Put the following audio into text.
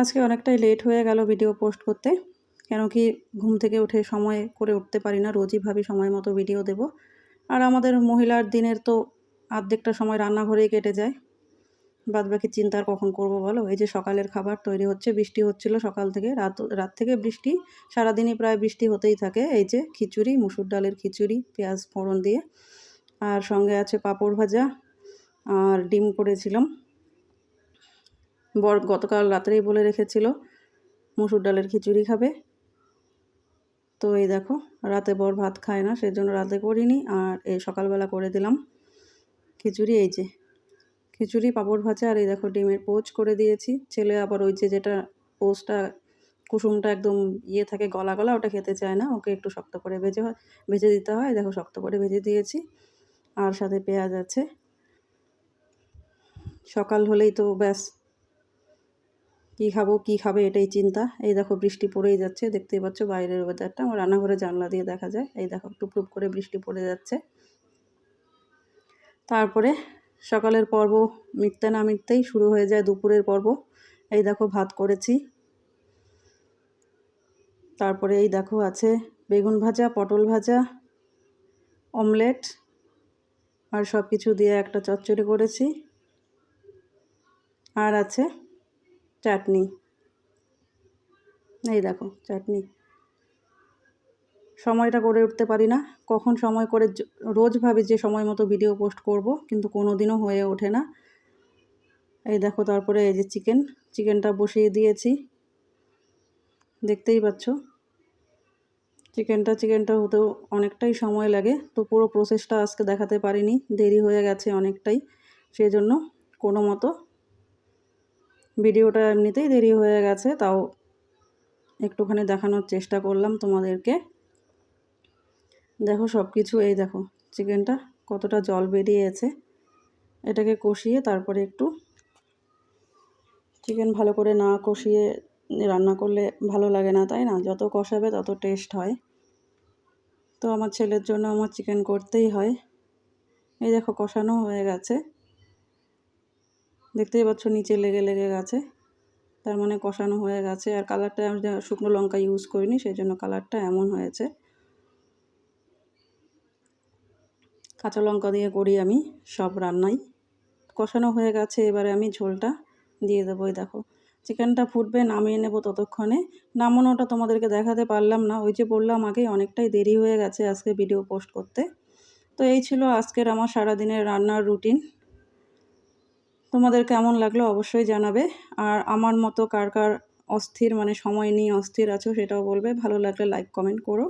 আজকে অনেকটাই লেট হয়ে গেল ভিডিও পোস্ট করতে। কেন কি ঘুম থেকে উঠে সময় করে উঠতে পারি না, রোজই ভাবি সময় মতো ভিডিও দেব। আর আমাদের মহিলার দিনের তো আর্ধেকটা সময় রান্নাঘরেই কেটে যায়। বাদ বাকি চিন্তা আর কখন করব বলো? এই যে সকালের খাবার তৈরি হচ্ছে, বৃষ্টি হচ্ছিল সকাল থেকে, রাত রাত থেকে বৃষ্টি, সারাদিনই প্রায় বৃষ্টি হতেই থাকে। এই যে খিচুড়ি, মুসুর ডালের খিচুড়ি, পেঁয়াজ ফোড়ন দিয়ে। আর সঙ্গে আছে পাঁপড় ভাজা, আর ডিম করেছিলাম। বর গতকাল রাত্রেই বলে রেখেছিল, মুসুর ডালের খিচুড়ি খাবে। তো এই দেখো, রাতে বর ভাত খায় না সেই জন্য রাতে করিনি, আর এই সকালবেলা করে দিলাম খিচুড়ি, এই যে খিচুড়ি, পাঁপড় ভাজা, আর এই দেখো ডিমের পোচ করে দিয়েছি। ছেলে আবার ওই যে যেটা পোচটা, কুসুমটা একদম ইয়ে থাকে গলা গলা ওটা খেতে চায় না, ওকে একটু শক্ত করে ভেজে ভেজে দিতে হয়, দেখো শক্ত করে ভেজে দিয়েছি। আর সাথে পেঁয়াজ আছে। সকাল হলেই তো ব্যাস কী খাব, কী খাবে এটাই চিন্তা। এই দেখো বৃষ্টি পড়েই যাচ্ছে, দেখতেই পাচ্ছ বাইরের ওয়েদারটা আমার রান্নাঘরে জানলা দিয়ে দেখা যায়, এই দেখো টুপ টুপ করে বৃষ্টি পড়ে যাচ্ছে। তারপরে সকালের পর্ব মিটতে না মিটতেই শুরু হয়ে যায় দুপুরের পর্ব। এই দেখো ভাত করেছি। তারপরে এই দেখো আছে বেগুন ভাজা, পটল ভাজা, অমলেট আর সব কিছু দিয়ে একটা চচ্চড়ি করেছি। আর আছে চাটনি। এই দেখো, চাটনি। সময়টা করে উঠতে পারি না। কখন সময় করে রোজ ভাবি যে সময় মতো ভিডিও পোস্ট করব, কিন্তু কোনো দিনও হয়ে ওঠে না। এই দেখো, তারপরে এই যে চিকেন চিকেনটা বসিয়ে দিয়েছি। দেখতেই পাচ্ছ? চিকেনটা চিকেনটা হতেও অনেকটাই সময় লাগে। তো পুরো প্রসেসটা আজকে দেখাতে পারিনি। দেরি হয়ে গেছে অনেকটাই। সেই জন্য কোনো মতো ভিডিওটা এমনিতেই দেরি হয়ে গেছে, তাও একটুখানি দেখানোর চেষ্টা করলাম তোমাদেরকে। দেখো সব কিছু, এই দেখো চিকেনটা কতটা জল বেরিয়েছে। এটাকে কষিয়ে তারপরে একটু চিকেন ভালো করে না কষিয়ে রান্না করলে ভালো লাগে না, তাই না? যত কষাবে তত টেস্ট হয়। তো আমার ছেলের জন্য আমার চিকেন করতেই হয়। এই দেখো কষানো হয়ে গেছে। দেখতেই পাচ্ছ নিচে লেগে লেগে গেছে। তার মানে কষানো হয়ে গেছে। আর কালারটা আমি শুকনো লঙ্কা ইউজ করিনি সেই জন্য কালারটা এমন হয়েছে। কাঁচা লঙ্কা দিয়ে করি আমি সব রান্নাই। কষানো হয়ে গেছে, এবারে আমি ঝোলটা দিয়ে দেবো দেখো। চিকেনটা ফুটবে, নামিয়ে নেব ততক্ষণে। নামানোটা তোমাদেরকে দেখাতে পারলাম না, ওই যে বললাম আগে, অনেকটাই দেরি হয়ে গেছে আজকে ভিডিও পোস্ট করতে। তো এই ছিল আজকের আমার সারাদিনের রান্নার রুটিন তোমাদের কেমন লাগল অবশ্যই জানাবে। আর আমার মতো কার কার অস্থির মানে সময় নিয়ে অস্থির আছো সেটাও বলবে। ভালো লাগলে লাইক কমেন্ট করো।